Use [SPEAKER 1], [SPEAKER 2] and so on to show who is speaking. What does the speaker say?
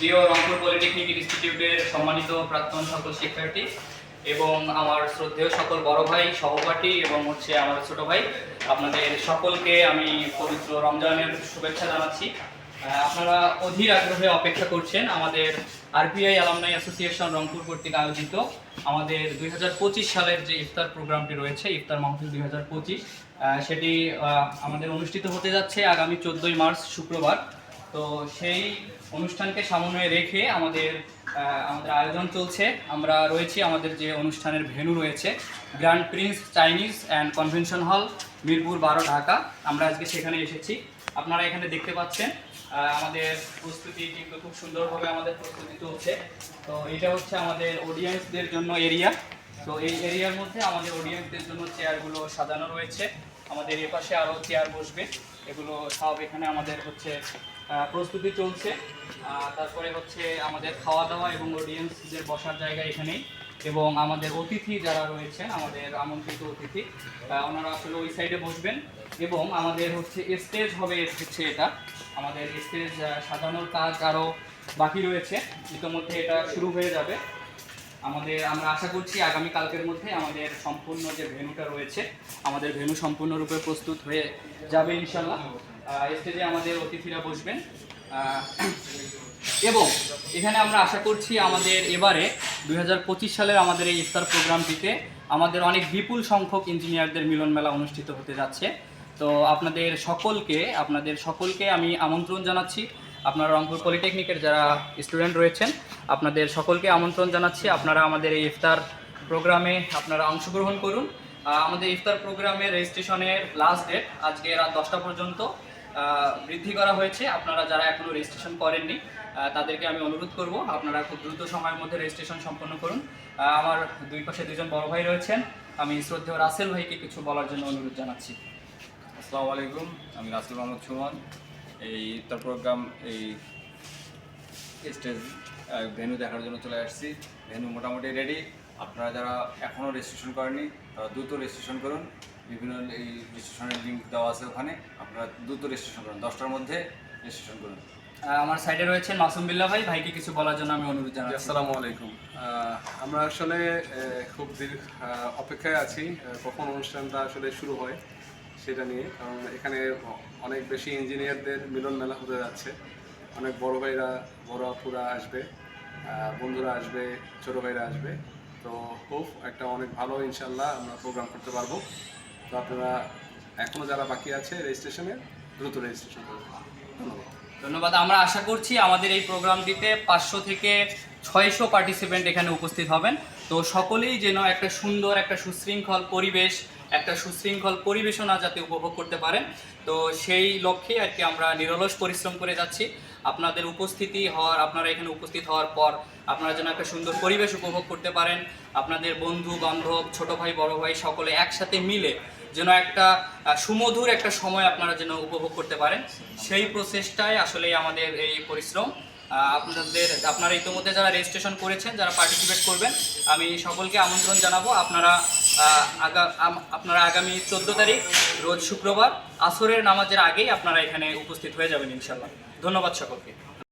[SPEAKER 1] প্রিয় রংপুর পলিটেকনিক ইনস্টিটিউটের সম্মানিত প্রাক্তন সকল শিক্ষার্থী এবং আমার শ্রদ্ধেয় সকল বড় ভাই, সহপাঠী এবং হচ্ছে আমার ছোট ভাই, আপনাদের সকলকে আমি পবিত্র রমজানের শুভেচ্ছা জানাচ্ছি। আপনারা অধীর আগ্রহে অপেক্ষা করছেন আমাদের আরপিআই আলামনাই অ্যাসোসিয়েশন রংপুর কর্তৃক আয়োজিত আমাদের দুই হাজার পঁচিশ সালের যে ইফতার প্রোগ্রামটি রয়েছে, ইফতার মাহফিল দুই সেটি আমাদের অনুষ্ঠিত হতে যাচ্ছে আগামী চোদ্দোই মার্চ, শুক্রবার। তো সেই অনুষ্ঠানকে সামনে রেখে আমাদের আমাদের আয়োজন চলছে। আমরা রয়েছি আমাদের যে অনুষ্ঠানের ভেন্যু রয়েছে, grand prince Chinese and convention hall, Mirpur বারো, ঢাকা। আমরা আজকে সেখানে এসেছি। আপনারা এখানে দেখতে পাচ্ছেন আমাদের প্রস্তুতি কিন্তু খুব সুন্দরভাবে আমাদের প্রস্তুতি চলছে। তো এটা হচ্ছে আমাদের অডিয়েন্সদের জন্য এরিয়া তো এই এরিয়ার মধ্যে আমাদের অডিয়েন্সদের জন্য চেয়ারগুলো সাজানো রয়েছে। আমাদের এ পাশে আরও চেয়ার বসবে। এগুলো সব এখানে আমাদের হচ্ছে প্রস্তুতি চলছে। তারপরে হচ্ছে আমাদের খাওয়া দাওয়া এবং অডিয়েন্সদের বসার জায়গা এখানেই। এবং আমাদের অতিথি যারা রয়েছেন আমাদের আমন্ত্রিত অতিথি ওনারা আসলে ওই সাইডে বসবেন। এবং আমাদের হচ্ছে স্টেজ হবে, হচ্ছে এটা। আমাদের স্টেজ সাজানোর কাজ আরও বাকি রয়েছে। ইতিমধ্যে এটা শুরু হয়ে যাবে। আমাদের, আমরা আশা করছি আগামী কালকের মধ্যে আমাদের সম্পূর্ণ যে ভেন্যুটা রয়েছে, আমাদের ভেন্যু সম্পূর্ণরূপে প্রস্তুত হয়ে যাবে ইনশাল্লাহ স্টেজে আমাদের অতিথিরা বসবেন। এবং এখানে আমরা আশা করছি আমাদের এবারে দু হাজার পঁচিশ সালের আমাদের এই ইফতার প্রোগ্রামটিতে আমাদের অনেক বিপুল সংখ্যক ইঞ্জিনিয়ারদের মিলন মেলা অনুষ্ঠিত হতে যাচ্ছে। তো আপনাদের সকলকে আপনাদের সকলকে আমি আমন্ত্রণ জানাচ্ছি। আপনারা রংপুর পলিটেকনিকের যারা স্টুডেন্ট রয়েছেন, আপনাদের সকলকে আমন্ত্রণ জানাচ্ছি। আপনারা আমাদের এই ইফতার প্রোগ্রামে আপনারা অংশগ্রহণ করুন। আমাদের ইফতার প্রোগ্রামে রেজিস্ট্রেশনের লাস্ট ডেট আজকে রাত দশটা পর্যন্ত বৃদ্ধি করা হয়েছে। আপনারা যারা এখনও রেজিস্ট্রেশন করেননি তাদেরকে আমি অনুরোধ করব, আপনারা খুব দ্রুত সময়ের মধ্যে রেজিস্ট্রেশন সম্পন্ন করুন। আমার দুই পাশে দুজন বড় ভাই রয়েছেন, আমি শ্রদ্ধেয় রাসেল ভাইকে কিছু বলার জন্য অনুরোধ জানাচ্ছি।
[SPEAKER 2] আসসালামু আলাইকুম, আমি রাসেল মোহাম্মদ সুমন। এই ইফতার প্রোগ্রাম এই স্টেজ ভেন্যু দেখার জন্য চলে আসছি। ভেনু মোটামুটি রেডি আপনারা যারা এখনও রেজিস্ট্রেশন করেননি তারা দ্রুত রেজিস্ট্রেশন করুন। বিভিন্ন এই রেজিস্ট্রেশনের লিঙ্ক দেওয়া আছে ওখানে। আপনারা দ্রুত রেজিস্ট্রেশন করুন। দশটার মধ্যে রেজিস্ট্রেশন করুন।
[SPEAKER 1] আমার সাইডে রয়েছেন মাসুম বিল্লাহ ভাই। ভাইকে কিছু বলার জন্য আমি অনুরোধ
[SPEAKER 3] জি,
[SPEAKER 1] জানাচ্ছি
[SPEAKER 3] আসসালামু আলাইকুম। আমরা আসলে খুব দীর্ঘ অপেক্ষায় আছি। কখন অনুষ্ঠানটা আসলে শুরু হয়? সেটা নিয়ে, কারণ এখানে অনেক বেশি ইঞ্জিনিয়ারদের মিলন মেলা হতে যাচ্ছে। অনেক বড় ভাইরা, বড় আপুরা আসবে বন্ধুরা আসবে, ছোট ভাইরা আসবে। তো খুব একটা অনেক ভালো ইনশাল্লাহ আমরা প্রোগ্রাম করতে পারব। তো আপনারা এখনও যারা বাকি আছে রেজিস্ট্রেশনে, দ্রুত রেজিস্ট্রেশন করবেন ধন্যবাদ।
[SPEAKER 1] ধন্যবাদ। আমরা আশা করছি আমাদের এই প্রোগ্রামটিতে পাঁচশো থেকে ছয়শো পার্টিসিপেন্ট এখানে উপস্থিত হবেন। তো সকলেই যেন একটা সুন্দর, একটা সুশৃঙ্খল পরিবেশ, একটা সুশৃঙ্খল পরিবেশনা যাতে উপভোগ করতে পারেন। তো সেই লক্ষ্যে আর কি আমরা নিরলস পরিশ্রম করে যাচ্ছি। আপনাদের উপস্থিতি হওয়ার, আপনারা এখানে উপস্থিত হওয়ার পর আপনারা যেন একটা সুন্দর পরিবেশ উপভোগ করতে পারেন। আপনাদের বন্ধু বান্ধব ছোট ভাই, বড় ভাই সকলে একসাথে মিলে যেন একটা সুমধুর একটা সময় আপনারা যেন উপভোগ করতে পারেন। সেই প্রসেসটাই আসলে আমাদের এই পরিশ্রম। আপনাদের, আপনারা ইতিমধ্যে যারা রেজিস্ট্রেশন করেছেন, যারা পার্টিসিপেট করবেন, আমি সকলকে আমন্ত্রণ জানাব। আপনারা আপনারা আগামী চোদ্দ তারিখ, রোজ শুক্রবার, আসরের নামাজের আগেই আপনারা এখানে উপস্থিত হয়ে যাবেন ইনশাল্লাহ ধন্যবাদ সকলকে।